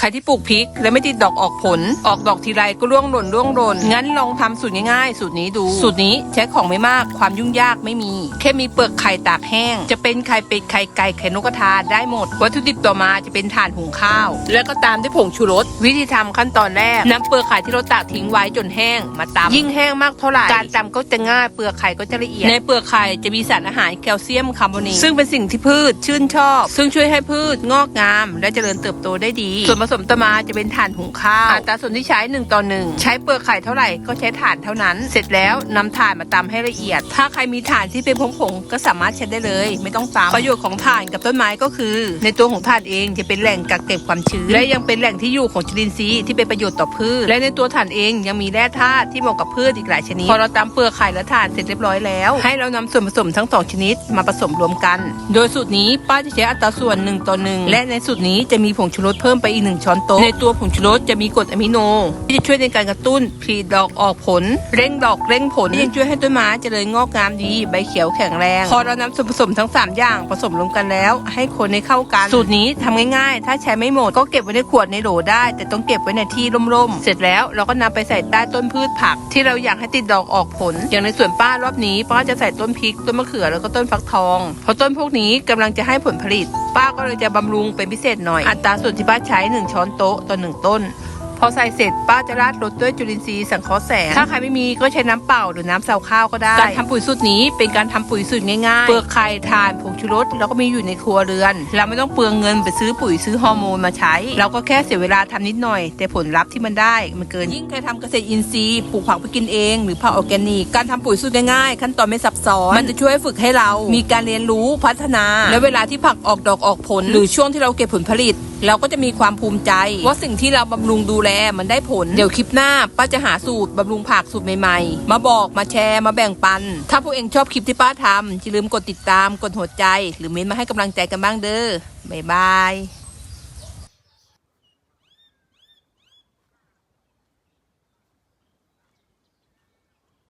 ใครที่ปลูกพริก และไม่ติดดอกออกผล ออกดอกทีไรก็ร่วงหล่นร่วงหล่นงั้นลองทำสูตรง่ายๆ สูตรนี้ดู สูตรนี้ใช้ของไม่มากความยุ่งยากไม่มี แค่มีเปลือกไข่ตากแห้ง จะเป็นไข่เป็ดไข่ไก่ไข่นกกระทาได้หมด วัตถุดิบต่อมาจะเป็นถ่านหุงข้าว แล้วก็ตามด้วยผงชูรส วิธีทำขั้นตอนแรกนำเปลือกไข่ที่เราตากทิ้งไว้จนแห้งมาตำยิ่งแห้งมากเท่าไหร่การตำก็จะง่ายเปลือกไข่ก็จะละเอียดในเปลือกไข่จะมีสารอาหารแคลเซียมคาร์บอเนตซึ่งเป็นสิ่งที่พืชชื่นชอบ ซึ่งช่วยให้พืชงอกงาม และเจริญเติบโตได้ดีส่วนผสมต่อมาจะเป็นถ่านหุงข้าวอัตราส่วนที่ใช้ 1 ต่อ 1 ใช้เปลือกไข่เท่าไหร่ก็ใช้ถ่านเท่านั้น เสร็จแล้วนำถ่านมาตำให้ละเอียด ถ้าใครมีถ่านที่เป็นผงๆก็สามารถใช้ได้เลย ไม่ต้องตำประโยชน์ของถ่านกับต้นไม้ก็คือ ในตัวของถ่านเองจะเป็นแหล่งกักเก็บความชื้นและยังเป็นแหล่งที่อยู่ของจุลินทรีย์ที่เป็นประโยชน์ต่อพืชและในตัวถ่านเองยังมีแร่ธาตุที่เหมาะกับพืชอีกหลายชนิดพอเราตำเปลือกไข่และถ่านเสร็จเรียบร้อยแล้วให้เรานำส่วนผสมทั้งสองชนิดมาผสมรวมกัน โดยสูตรนี้ป้าจะใช้อัตราส่วน1ต่อ1และในสูตรนี้จะมีผงชูรสเพิ่มไปอีก1ช้อนโต๊ะในตัวผงชูรสจะมีกรดอะมิโน ที่จะช่วยในการกระตุ้นผลิดอกออกผล เร่งดอกเร่งผลยังช่วยให้ต้นไม้เจริญงอกงามดีใบเขียวแข็งแรง พอเรานำส่วนผสมทั้ง 3 อย่างผสมรวมกันแล้ว ให้คนให้เข้ากัน สูตรนี้ทำง่ายๆ ถ้าใช้ไม่หมดก็เก็บไว้ในขวดในโหลได้ แต่ต้องเก็บไว้ในที่ร่มๆเสร็จแล้วเราก็นำไปใส่ใต้ต้นพืชผัก ที่เราอยากให้ติดดอกออกผล อย่างในสวนป้ารอบนี้ป้าจะใส่ต้นพริกต้นมะเขือแล้วก็ต้นฟักทองเพราะต้นพวกนี้กำลังจะให้ผลผลิต ป้าก็เลยจะบำรุงเป็นพิเศษหน่อยอัตราส่วนที่ป้าใช้1ช้อนโต๊ะต่อ1ต้น พอใส่เสร็จป้าจะราดรสด้วยจุลินทรีย์สังเคราะห์แสง ถ้าใครไม่มีก็ใช้น้ำเปล่าหรือน้ำเสาข้าวก็ได้ การทำปุ๋ยสูตรนี้เป็นการทำปุ๋ยสูตรง่ายๆ เปลือกไข่ถ่านผงชูรสแล้วก็มีอยู่ในครัวเรือน เราไม่ต้องเปลืองเงินไปซื้อปุ๋ยซื้อฮอร์โมนมาใช้ เราก็แค่เสียเวลาทำนิดหน่อย แต่ผลลัพธ์ที่มันได้มันเกิน ยิ่งใครทำเกษตรอินทรีย์ปลูกผักไปกินเอง หรือผักออร์แกนิก การทำปุ๋ยสูตรง่ายๆ ขั้นตอนไม่ซับซ้อน มันจะช่วยฝึกให้เรา มีการเรียนรู้พัฒนา และเวลาที่ผักออกดอกออกผล หรือช่วงที่เราเก็บผลผลิต เราก็จะมีความภูมิใจ ว่าสิ่งที่เราบำรุงดูแลมันได้ผล เดี๋ยวคลิปหน้าป้าจะหาสูตรบำรุงผักสูตรใหม่ๆ มาบอกมาแชร์มาแบ่งปัน ถ้าพวกเองชอบคลิปที่ป้าทำอย่าลืมกดติดตามกดหัวใจ หรือเม้นมาให้กำลังใจกันบ้างเด้อบ๊ายบาย